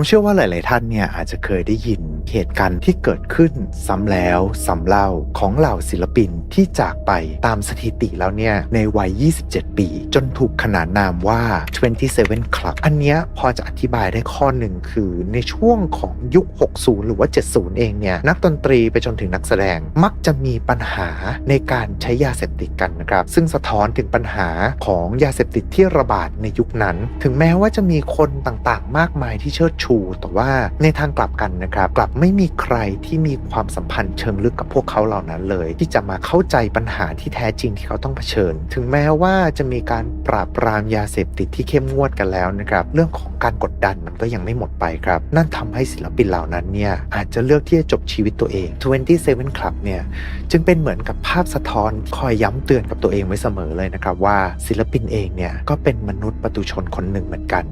ผมเชื่อว่าหลาย ๆ ท่านเนี่ยอาจจะเคยได้ยิน เหตุการณ์ที่เกิดขึ้นซ้ำแล้วซ้ำเล่าของเหล่าศิลปินที่จากไปตามสถิติแล้วเนี่ย ในวัย 27 ปี จนถูกขนานนามว่า 27 Club อันเนี้ยพอจะอธิบายได้ข้อหนึ่งคือในช่วงของยุค 60 หรือว่า 70 เองเนี่ย นักดนตรีไปจนถึงนักแสดงมักจะมีปัญหาในการใช้ยาเสพติดกันนะครับ ซึ่งสะท้อนถึงปัญหาของยาเสพติดที่ระบาดในยุคนั้น ถึงแม้ว่าจะมีคนต่างๆ มากมายที่เชิดชู แต่ว่าในทางกลับกันนะครับกลับไม่มีใครที่มีความสัมพันธ์เชิงลึกกับพวกเขาเหล่านั้นเลย ที่จะมาเข้าใจปัญหาที่แท้จริงที่เขาต้องเผชิญ ถึงแม้ว่าจะมีการปราบปรามยาเสพติดที่เข้มงวดกันแล้วนะครับเรื่องของการกดดันมันก็ยังไม่หมดไปครับ นั่นทำให้ศิลปินเหล่านั้นเนี่ยอาจจะเลือกที่จะจบชีวิตตัวเอง 27 Club เนี่ยจึงเป็นเหมือนกับภาพสะท้อนคอยย้ำเตือนกับตัวเองไว้เสมอเลยนะครับว่าศิลปินเองเนี่ยก็เป็นมนุษย์ประตุชนคนหนึ่งเหมือนกัน